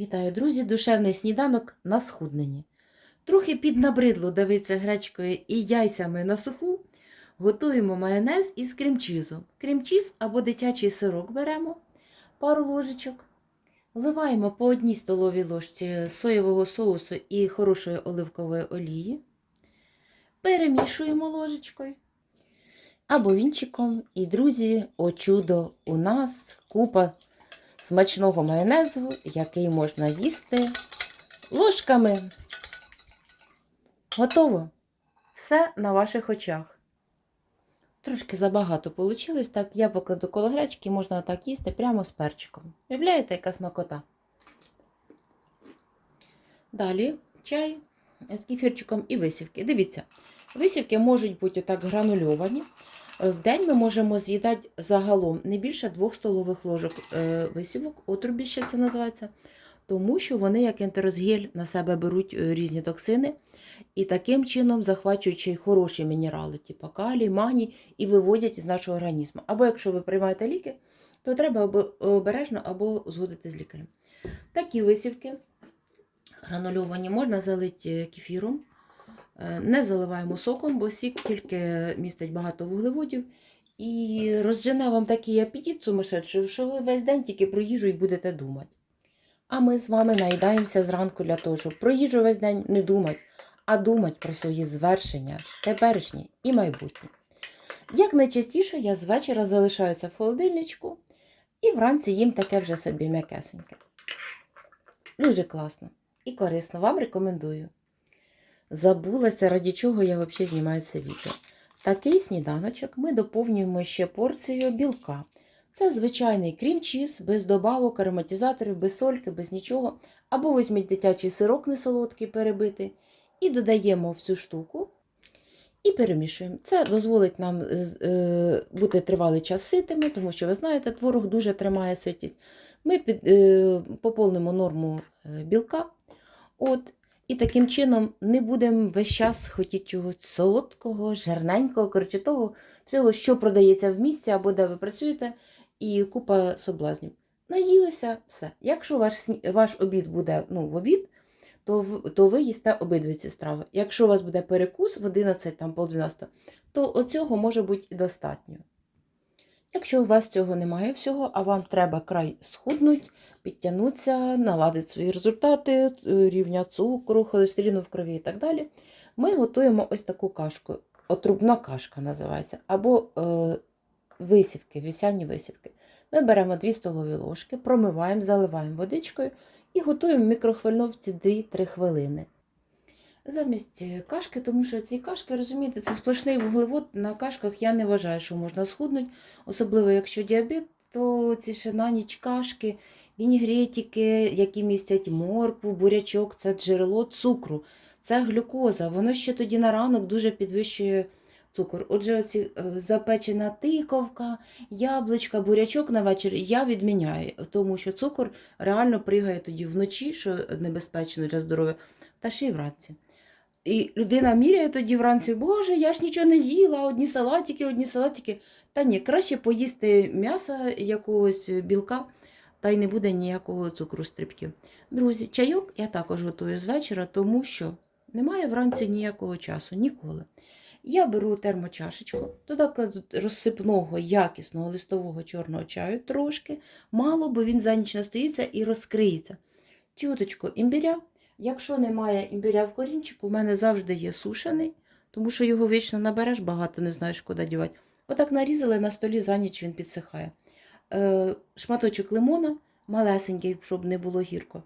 Вітаю, друзі! Душевний сніданок на схудненні. Трохи піднабридло давиться гречкою і яйцями на суху. Готуємо майонез із кремчізу. Кремчіз або дитячий сирок беремо пару ложечок. Вливаємо по одній столовій ложці соєвого соусу і хорошої оливкової олії. Перемішуємо ложечкою або вінчиком. І, друзі, о чудо, у нас купа смачного майонезу, який можна їсти ложками. Готово. Все на ваших очах. Трошки забагато вийшло, так я покладу коло гречки, можна отак їсти прямо з перчиком. Уявляєте, яка смакота? Далі чай з кефірчиком і висівки. Дивіться, висівки можуть бути отак гранульовані. В день ми можемо з'їдати загалом не більше 2 столових ложок е, висівок, отрубі ще це називається, тому що вони, як ентерозгель, на себе беруть е, різні токсини і таким чином захвачуючи й хороші мінерали, типу калій, магній, і виводять із нашого організму. Або якщо ви приймаєте ліки, то треба обережно або згодити з лікарем. Такі висівки гранульовані можна залити кефіром. Е, Не заливаємо соком, бо сік тільки містить багато вуглеводів. І розжене вам такий апетит сумасшедший, що ви весь день тільки про їжу і будете думати. А ми з вами наїдаємося зранку для того, щоб про їжу весь день не думати, а думати про свої звершення, теперішні і майбутнє. Як найчастіше я з вечора залишаюся в холодильничку і вранці їм таке вже собі м'якесеньке. Дуже класно і корисно, вам рекомендую. Забулася, раді чого я взагалі знімаю це відео. Такий сніданочок ми доповнюємо ще порцією білка. Це звичайний крім-чіз, без добавок, ароматизаторів, без сольки, без нічого. Або візьміть дитячий сирок несолодкий перебити і додаємо в цю штуку і перемішуємо. Це дозволить нам е, бути тривалий час ситими, тому що, ви знаєте, творог дуже тримає ситість. Ми під, е, поповнимо норму е, білка. От, і таким чином не будемо весь час хотіти чогось солодкого, жирненького, коротше того, всього, що продається в місті або де ви працюєте, і купа соблазнів. Наїлися все. Якщо ваш ваш обід буде ну, в обід, то, то ви їсте обидві ці страви. Якщо у вас буде перекус в 11, там, пол 12, то оцього може бути достатньо. Якщо у вас цього немає всього, а вам треба край схуднуть, підтягнутися, наладити свої результати, е, рівня цукру, холестерину в крові і так далі, ми готуємо ось таку кашку. Отрубна кашка називається, або е, висівки, вісяні висівки. Ми беремо 2 столові ложки, промиваємо, заливаємо водичкою і готуємо в мікрохвильовці 2-3 хвилини. Замість е, кашки, тому що ці кашки, розумієте, це сплошний вуглевод. На кашках я не вважаю, що можна схуднути, особливо якщо діабет, то ці ще на ніч кашки, вінігретики, які містять моркву, бурячок, це джерело цукру, це глюкоза. Воно ще тоді на ранок дуже підвищує цукор. Отже, оці е, запечена тиковка, яблучка, бурячок на вечір я відміняю, тому що цукор реально пригає тоді вночі, що небезпечно для здоров'я, та ще й вранці. І людина міряє тоді вранці, боже, я ж нічого не їла, одні салатики, одні салатики. Та ні, краще поїсти м'яса якогось білка, та й не буде ніякого цукру стрибків. Друзі, чайок я також готую з вечора, тому що немає вранці ніякого часу, ніколи. Я беру термочашечку, туди кладу розсипного, якісного листового чорного чаю трошки, мало, бо він за ніч настоїться і розкриється. Тюточку імбиря. Якщо немає імбиря в корінчику, в мене завжди є сушений, тому що його вічно набереш, багато не знаєш, куди дівати. Отак нарізали на столі за ніч він підсихає. Е, шматочок лимона, малесенький, щоб не було гірко.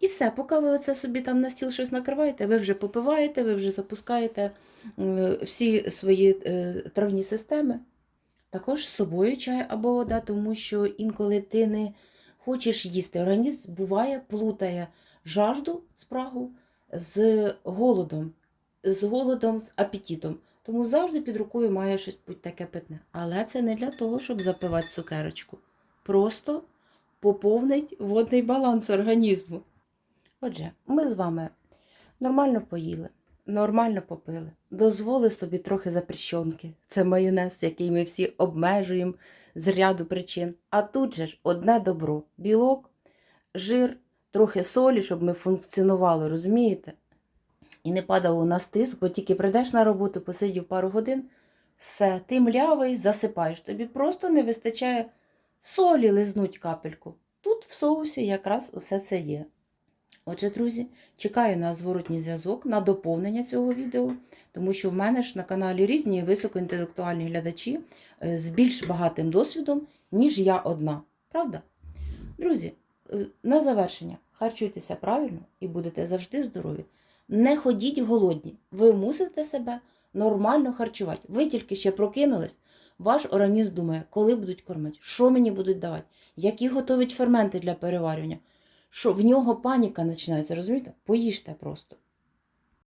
І все, поки ви це собі там на стіл щось накриваєте, ви вже попиваєте, ви вже запускаєте всі свої е, травні системи. Також з собою чай або вода, тому що інколи ти не хочеш їсти. Організм буває, плутає жажду, спрагу з голодом, з голодом, з апетитом. Тому завжди під рукою має щось будь таке питне. Але це не для того, щоб запивати цукерочку. Просто поповнить водний баланс організму. Отже, ми з вами нормально поїли, нормально попили, дозволили собі трохи запрещенки. Це майонез, який ми всі обмежуємо з ряду причин. А тут же ж одне добро: білок, жир, трохи солі, щоб ми функціонували, розумієте? І не падав у нас тиск, бо тільки прийдеш на роботу, посидів пару годин, все, ти млявий, засипаєш. Тобі просто не вистачає солі лизнуть капельку. Тут в соусі якраз усе це є. Отже, друзі, чекаю на зворотній зв'язок, на доповнення цього відео, тому що в мене ж на каналі різні високоінтелектуальні глядачі е, з більш багатим досвідом, ніж я одна. Правда? Друзі, на завершення, харчуйтеся правильно і будете завжди здорові. Не ходіть голодні. Ви мусите себе нормально харчувати. Ви тільки ще прокинулись, ваш організм думає, коли будуть кормити, що мені будуть давати, які готують ферменти для переварювання. Що в нього паніка починається, розумієте? Поїжте просто.